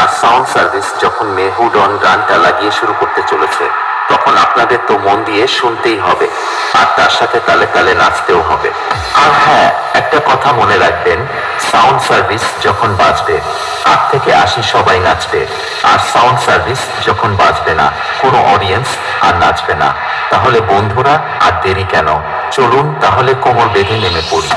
আর sound service যখন মেহুডন গানটা লাগিয়ে শুরু করতে চলেছে, তখন আপনাদের তো মন দিয়ে শুনতেই হবে, আর তার সাথে তালে তালে নাচতেও হবে। আর হ্যাঁ একটা কথা মনে রাখবেন সাউন্ড সার্ভিস যখন বাজবে, আট থেকে আশি সবাই নাচবে, আর সাউন্ড সার্ভিস যখন বাজবে না, কোনো অডিয়েন্স আর নাচবে না। তাহলে বন্ধুরা, আর দেরি কেন? চলুন তাহলে কোমর বেঁধে নেমে পড়ি।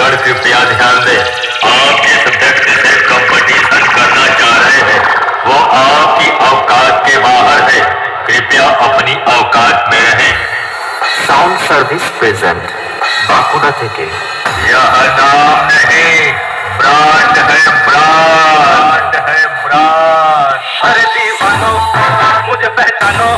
छत्तीसगढ़ कृपया ध्यान दें आप जिस व्यक्ति से कंपटीशन करना चाह रहे हैं वो आपकी अवकाश के बाहर है। कृपया अपनी अवकाश में रहें। साउंड सर्विस प्रेजेंट बाकुड़ा थे के यह नाम नहीं ब्रांड है ब्रांड। है ब्रांड। अरे दीवानों मुझे पहचानो।